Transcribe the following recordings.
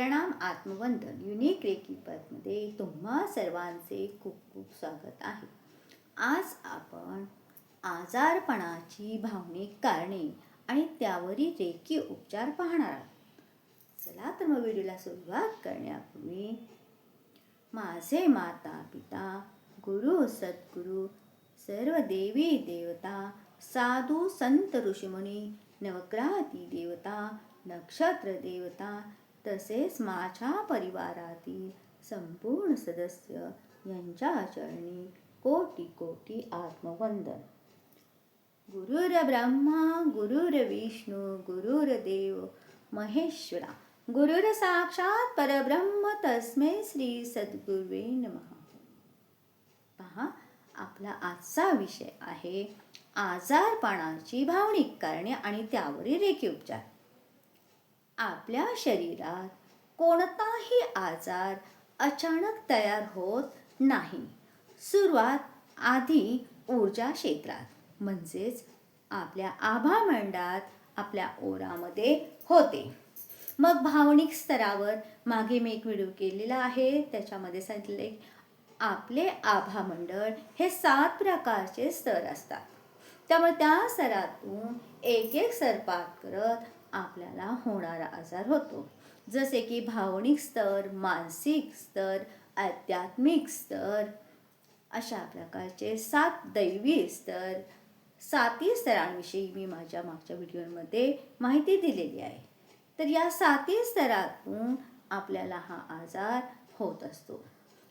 प्रणाम आत्मवंदन. Unique recce पदमध्ये तुम्हा सर्वांचे खूप खूप स्वागत आहे. आज आपण आजारपणाची भावनिक कारणे आणि त्यावरील रेकी उपचार पाहणार आहोत. चला तर मग व्हिडिओला सुरुवात करण्यापूर्वी माझे माता पिता गुरु सद्गुरु सर्व देवी देवता साधू संत ऋषीमुनी नवग्रहाती देवता नक्षत्र देवता तसेच माझ्या परिवारातील संपूर्ण सदस्य यांच्या चरणी कोटी कोटी आत्मवंदन. गुरुर ब्रह्मा गुरुर विष्णू गुरुर देव महेश्वरा. गुरुर साक्षात परब्रह्म तस्मै श्री सद्गुरुवे नमः. पहा आपला आजचा विषय आहे आजारपणाची भावनिक कारणे आणि त्यावरील रेखी उपचार. आपल्या शरीरात कोणताही आजार अचानक तयार होत नाही. सुरुवात आधी ऊर्जा क्षेत्रात म्हणजेच आपल्या आभामंडात आपल्या ओरामध्ये होते. मग भावनिक स्तरावर मागे मी एक व्हिडिओ केलेला आहे त्याच्यामध्ये सांगितले आपले आभामंडळ हे सात प्रकारचे स्तर असतात. त्यामुळे त्या स्तरातून एक एक सरपात करत आपल्याला होणारा आजार होतो. जसे की भावनिक स्तर मानसिक स्तर आध्यात्मिक स्तर अशा प्रकारचे सात दैवी स्तर साती स्तरांविषयी मी माझ्या मागच्या व्हिडिओमध्ये माहिती दिलेली आहे. तर या साती स्तरातून आपल्याला हा आजार होत असतो.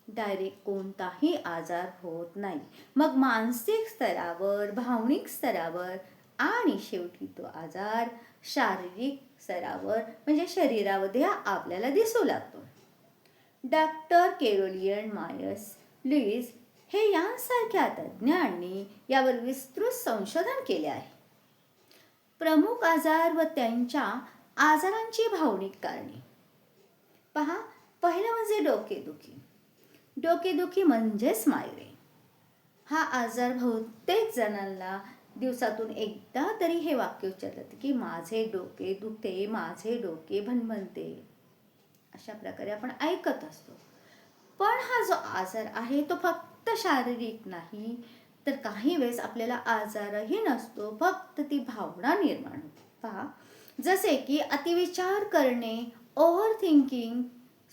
डायरेक्ट कोणताही आजार होत नाही. मग मानसिक स्तरावर भावनिक स्तरावर आणि शेवटी तो आजार शारीरिक स्तरावर म्हणजे शरीरामध्ये आपल्याला दिसू लागतो. डॉक्टर केरोलियन मायस लुईस हे यांसारख्या तज्ज्ञांनी यावर विस्तृत संशोधन केले आहे. प्रमुख आजार व त्यांच्या आजारांची भावनिक कारणे. पहा पहिलं म्हणजे डोकेदुखी. डोकेदुखी म्हणजेच मायग्रेन. हा आजार बहुतेक जणांना दिवसातून एकदा तरी हे वाक्य उच्चारलं की माझे डोके दुखते माझे डोके भनभनते अशा प्रकारे आपण ऐकत असतो. पण हा जो आजार आहे तो फक्त शारीरिक नाही तर काही वेळेस आपल्याला आजारही नसतो फक्त ती भावना निर्माण होते. पहा जसे की अतिविचार करणे ओव्हर थिंकिंग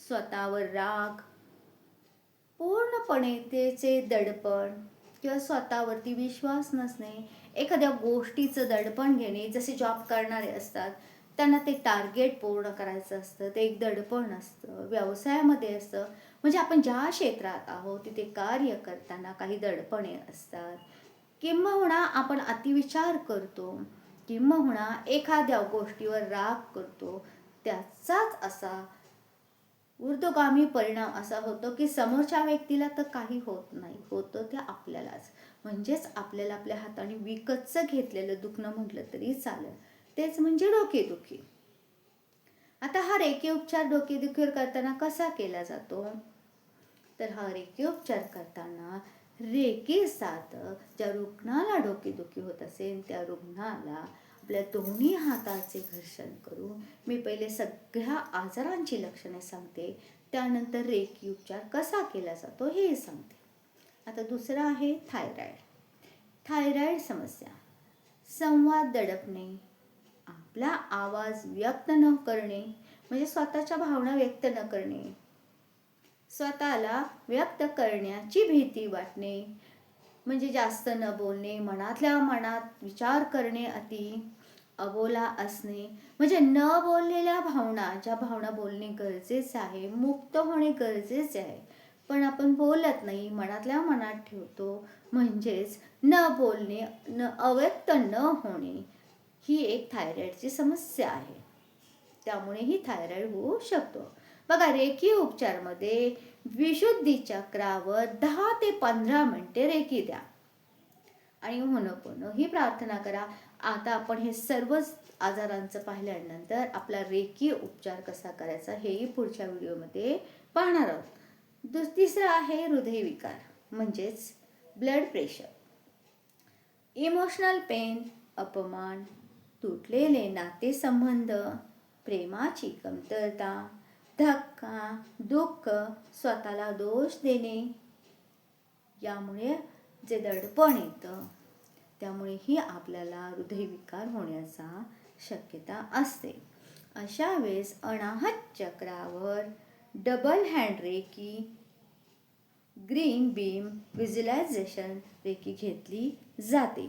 स्वतःवर राग पूर्णपणे त्याचे दडपण किंवा स्वतःवरती विश्वास नसणे एखाद्या गोष्टीचं दडपण घेणे जसे जॉब करणारे असतात त्यांना ते टार्गेट पूर्ण करायचं असतं ते एक दडपण असतं व्यवसायामध्ये असतं. म्हणजे आपण ज्या क्षेत्रात आहोत तिथे कार्य करताना काही दडपणे असतात. किंबहुना आपण अतिविचार करतो किंबहुना एखाद्या गोष्टीवर राग करतो त्याचाच असा ऊर्ध्वगामी परिणाम असा होतो की समोरच्या व्यक्तीला तर काही होत नाही होतं ते आपल्यालाच. म्हणजेच आपल्याला आपल्या हाताने विकतचं घेतलेलं दुखणं म्हटलं तरी चालेल. तेच म्हणजे डोकेदुखी. आता हा रेखी उपचार डोकेदुखीवर करताना कसा केला जातो? तर हा रेखी उपचार करताना रेखी साधक ज्या रुग्णाला डोकेदुखी होत असेल त्या रुग्णाला आपल्या दोन्ही हाताचे घर्षण करून मी पहिले सगळ्या आजारांची लक्षणे सांगते. त्यानंतर रेकी उपचार कसा केला जातो हे सांगते. आता दुसरं आहे थायरॉईड थायरॉईड समस्या. संवाद दडपणे आपला आवाज व्यक्त न करणे म्हणजे स्वतःच्या भावना व्यक्त न करणे स्वतःला व्यक्त करण्याची भीती वाटणे म्हणजे जास्त न बोलणे मनातल्या मनात विचार करणे अति अबोला असणे. म्हणजे न बोललेल्या भावना ज्या भावना बोलणे गरजेचे आहे मुक्त होणे गरजेचे आहे. पण आपण बोलत नाही मनातल्या मनात ठेवतो. म्हणजेच न बोलणे न अव्यक्त न होणे ही एक थायरॉईडची समस्या आहे. त्यामुळे ही थायरॉईड होऊ शकतो. बघा रेखी उपचारमध्ये विशुद्धी चक्रावर दहा ते पंधरा मिनटे रेखी द्या. आणि होणं ही प्रार्थना करा. आता आपण हे सर्वच आजारांचं पाहिल्यानंतर आपला रेखीय उपचार कसा करायचा हेही पुढच्या व्हिडिओमध्ये पाहणार आहोत. दुस तिसरं आहे हृदयविकार म्हणजेच ब्लड प्रेशर इमोशनल पेन अपमान तुटलेले नातेसंबंध प्रेमाची कमतरता धक्का दुःख स्वतःला दोष देणे यामुळे जे दडपण येतं त्यामुळेही आपल्याला हृदयविकार होण्याचा शक्यता असते. अशा वेळेस अनाहत चक्रावर double hand reiki green beam visualization reiki घेतली जाते.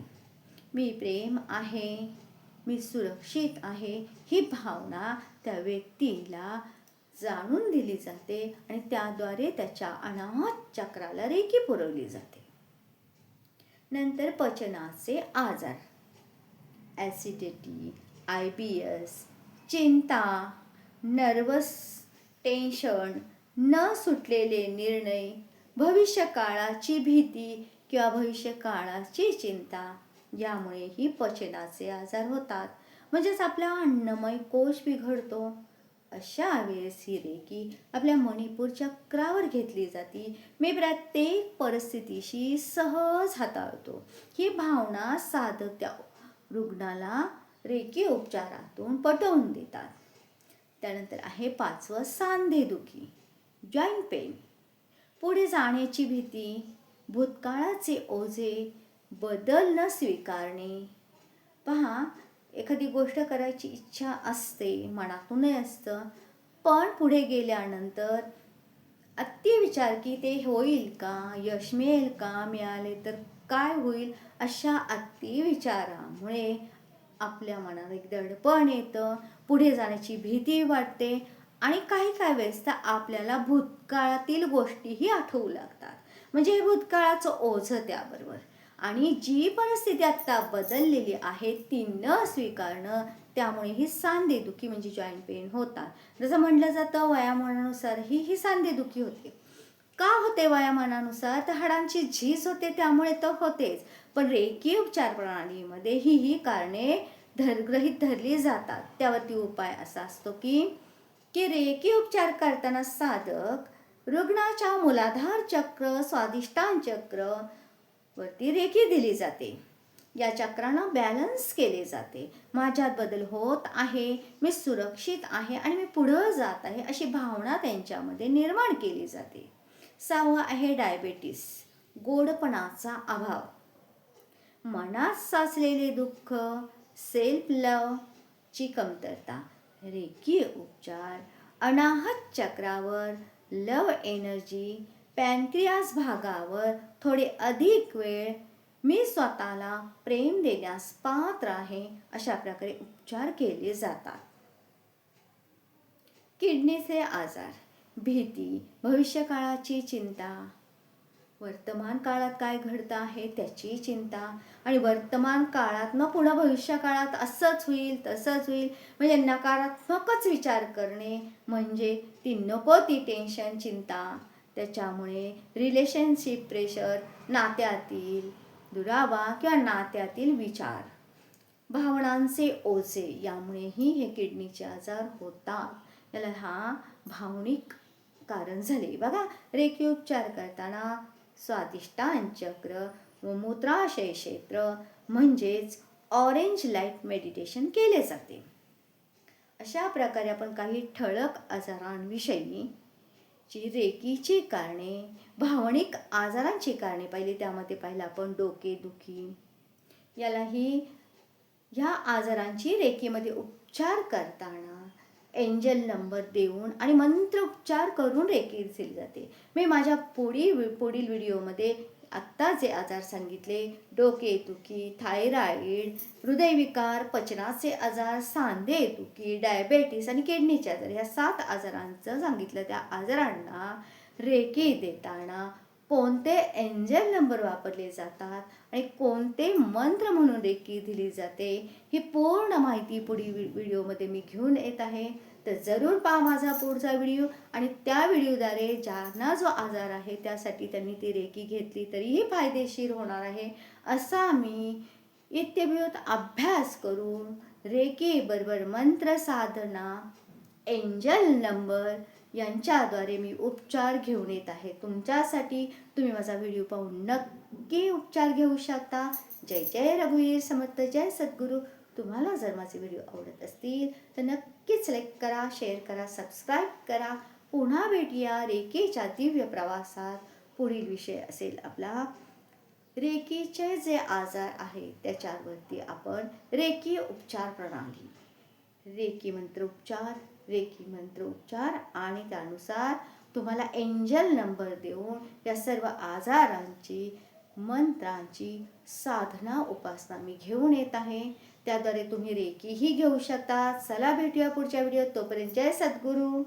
मी प्रेम आहे मी सुरक्षित आहे ही भावना त्या व्यक्तीला जाणून दिली जाते आणि त्याद्वारे त्याच्या अनाहत चक्राला रेकी पुरवली जाते. नंतर पचनाचे आजार. ॲसिडिटी आय बी एस चिंता नर्वस टेन्शन न सुटलेले निर्णय भविष्यकाळाची भीती किंवा भविष्यकाळाची चिंता यामुळेही पचनाचे आजार होतात. म्हणजेच आपला अन्नमय कोश बिघडतो. अशा वेळेस ही रेकी आपल्या मणिपूर चक्रावर घेतली जाते. मी प्रत्येक परिस्थितीशी सहज हाताळतो. ही भावना साधक त्या रुग्णाला रेकी उपचारातून पटवून देतात. त्यानंतर आहे पाचवं सांधेदुखी जॉईंट पेन. पुढे जाण्याची भीती भूतकाळाचे ओझे बदल न स्वीकारणे. पहा एखादी गोष्ट करायची इच्छा असते मनातूनही असतं. पण पुढे गेल्यानंतर अति विचार की ते होईल का यश मिळेल का मिळाले तर काय होईल अशा अति विचारामुळे आपल्या मनात एक दडपण येतं पुढे जाण्याची भीती वाटते आणि काही काही वेळेस तर आपल्याला भूतकाळातील गोष्टीही आठवू लागतात. म्हणजे हे भूतकाळाचं ओझं त्याबरोबर. आणि जी परिस्थिती आत्ता बदललेली आहे ती न स्वीकारणं त्यामुळे ही सांधेदुखी म्हणजे जॉईंट पेन होतात. जसं म्हटलं जातं वयामानानुसार ही ही सांधेदुखी होते. का होते वयामानानुसार? तर हाडांची झीज होते त्यामुळे तर होतेच. पण रेकी उपचार प्रणालीमध्ये ही ही कारणे धरग्रहित धरली जातात. त्यावरती उपाय असा असतो की की रेकी उपचार करताना साधक रुग्णाच्या मूलाधार चक्र स्वादिष्टान चक्र वरती रेखी दिली जाते. या चक्रानं बॅलन्स केले जाते. माझ्यात बदल होत आहे मी सुरक्षित आहे आणि मी पुढं जात आहे अशी भावना त्यांच्यामध्ये निर्माण केली जाते. सहावं आहे डायबेटीस गोडपणाचा अभाव. मनात साचलेले दुःख सेल्फ लव ची कमतरता रेखीय उपचार अनाहत चक्रावर लव एनर्जी पॅनक्रियास भागावर थोडे अधिक वेळ मी स्वतःला प्रेम देण्यास पात्र आहे अशा प्रकारे उपचार केले जातात. किडनीचे आजार भीती भविष्यकाळाची चिंता वर्तमान काळात काय घडतं आहे त्याची चिंता आणि वर्तमान काळात मग पुन्हा भविष्य काळात असंच होईल तसंच होईल म्हणजे नकारात्मकच विचार करणे म्हणजे ती नको ती टेन्शन चिंता. त्याच्यामुळे रिलेशनशिप प्रेशर नात्यातील दुरावा किंवा नात्यातील विचार भावनांचे ओझे यामुळेही हे किडनीचे आजार होतात. याला हा भावनिक कारण झाले. बघा रेखी उपचार करताना स्वादिष्टान चक्र व मूत्राशय क्षेत्र म्हणजेच ऑरेंज लाइट मेडिटेशन केले जाते. अशा प्रकारे आपण काही ठळक आजारांविषयी ची रेकीची कारणे भावनिक आजारांची कारणे पाहिली. त्यामध्ये पाहिलं आपण डोकेदुखी यालाही ह्या आजारांची रेकीमध्ये उपचार करताना एंजल नंबर देऊन आणि मंत्र उपचार करून रेकी दिली जाते. मी माझ्या पुढील पुढील व्हिडिओमध्ये आत्ता जे आजार सांगितले डोकेदुखी थायरॉईड हृदयविकार पचनाचे आजार सांधेदुखी डायबेटीस आणि किडनीचे आजार ह्या सात आजारांचं सांगितलं. त्या आजारांना रेकी देताना कोणते एंजल नंबर वापरले जातात आणि कोणते मंत्र म्हणून रेकी दिली जाते ही पूर्ण माहिती पुढील व्हिडिओमध्ये मी घेऊन येत आहे. तर जरूर पहा माझा पुढचा व्हिडिओ. आणि त्या व्हिडिओद्वारे ज्यांना जो आजार आहे त्यासाठी त्यांनी ती रेकी घेतली तरीही फायदेशीर होणार आहे असा मी इत्यभिवत अभ्यास करून रेकीबरोबर मंत्र साधना एंजल नंबर यांच्याद्वारे मी उपचार घेऊन येत आहे. तुमच्यासाठी तुम्ही माझा व्हिडिओ पाहून नक्की उपचार घेऊ शकता. जय जय रघुवीर समर्थ जय सद्गुरू. तुम्हाला जर माझे व्हिडिओ आवडत असतील तर नक्कीच लाईक करा शेअर करा सबस्क्राईब करा. पुन्हा भेटूया रेकीच्या दिव्य प्रवासात. पुढील विषय असेल आपला रेकीचे जे आजार आहे त्याच्यावरती आपण रेकी उपचार प्रणाली. रेकी मंत्रोपचार रेकी मंत्रोपचार आणि त्यानुसार तुम्हाला एंजल नंबर देऊन या सर्व आजारांची मंत्रांची साधना उपासना मी घेऊन येत आहे. त्याद्वारे तुम्ही रेकीही घेऊ शकता. चला भेटूया पुढच्या व्हिडिओत तोपर्यंत जय सद्गुरू.